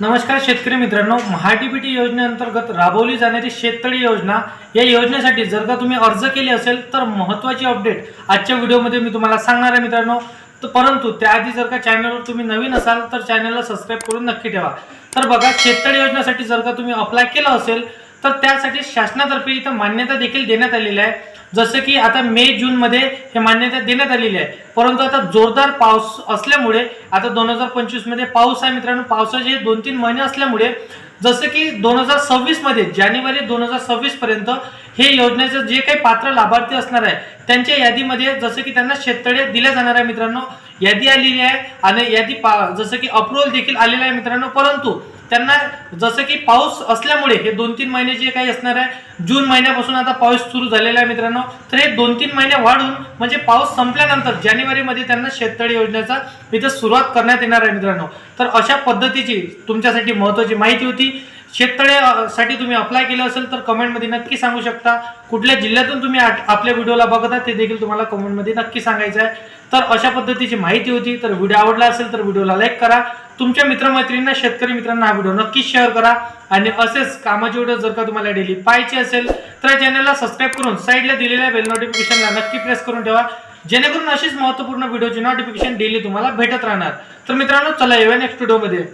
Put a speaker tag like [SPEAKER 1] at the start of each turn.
[SPEAKER 1] नमस्कार शेतकरी मित्रांनो महाडीबीटी योजनेअंतर्गत राबवली जाणारी शेततळी योजना या योजनेसाठी जर का तुम्ही अर्ज केले असेल तर महत्त्वाची अपडेट आजच्या व्हिडिओमध्ये मी तुम्हाला सांगणार आहे मित्रांनो. तर परंतु त्याआधी जर का चॅनलवर तुम्ही नवीन असाल तर चॅनलला सबस्क्राईब करून नक्की ठेवा. तर बघा शेततळी योजनेसाठी जर का तुम्ही अप्लाय केलं असेल तर त्यासाठी शासनातर्फे इथं मान्यता देखील देण्यात आलेली आहे. जसं की आता मे जूनमध्ये हे मान्यता देण्यात आलेली आहे. परंतु आता जोरदार पाऊस असल्यामुळे आता दोन हजार पंचवीसमध्ये पाऊस आहे मित्रांनो. पावसाचे दोन तीन महिने असल्यामुळे जसं की दोन हजार सव्वीसमध्ये जानेवारी दोन हजार सव्वीस पर्यंत हे योजनेचं जे काही पात्र लाभार्थी असणार आहे त्यांच्या यादीमध्ये जसं की त्यांना शेततळे दिल्या जाणार आहे मित्रांनो. यादी आलेली आहे आणि यादी पा जसं की अप्रुव्हल देखील आलेलं आहे मित्रांनो. परंतु त्यांना जसं की पाऊस असल्यामुळे हे दोन तीन महिने जे काही असणार आहे जून महिन्यापासून आता पाऊस सुरू झालेला आहे मित्रांनो. तर हे दोन तीन महिने वाढून म्हणजे पाऊस संपल्यानंतर जानेवारीमध्ये त्यांना शेततळी योजनेचा इथं सुरुवात करण्यात येणार आहे मित्रांनो. तर अशा पद्धतीची तुमच्यासाठी महत्त्वाची माहिती होती. शेततळ्यासाठी तुम्ही अप्लाय केलं असेल तर कमेंटमध्ये नक्की सांगू शकता. कुठल्या जिल्ह्यातून तुम्ही आपल्या व्हिडिओला बघत आहात ते देखील तुम्हाला कमेंटमध्ये नक्की सांगायचं आहे. तर अशा पद्धतीची माहिती होती. तर व्हिडिओ आवडला असेल तर व्हिडिओला लाईक करा. तुमच्या मित्रमैत्रिणींना शेतकरी मित्रांना हा व्हिडिओ नक्कीच शेअर करा. आणि असेच कामाचे व्हिडिओ जर का तुम्हाला डेली पाहिजे असेल तर चॅनलला सबस्क्राईब करून साईडला दिलेल्या बेल नोटिफिकेशनला नक्की प्रेस करून ठेवा. जेणेकरून अशीच महत्त्वपूर्ण व्हिडिओची नोटिफिकेशन डेली तुम्हाला भेटत राहणार. तर मित्रांनो चला येऊया नेक्स्ट व्हिडिओमध्ये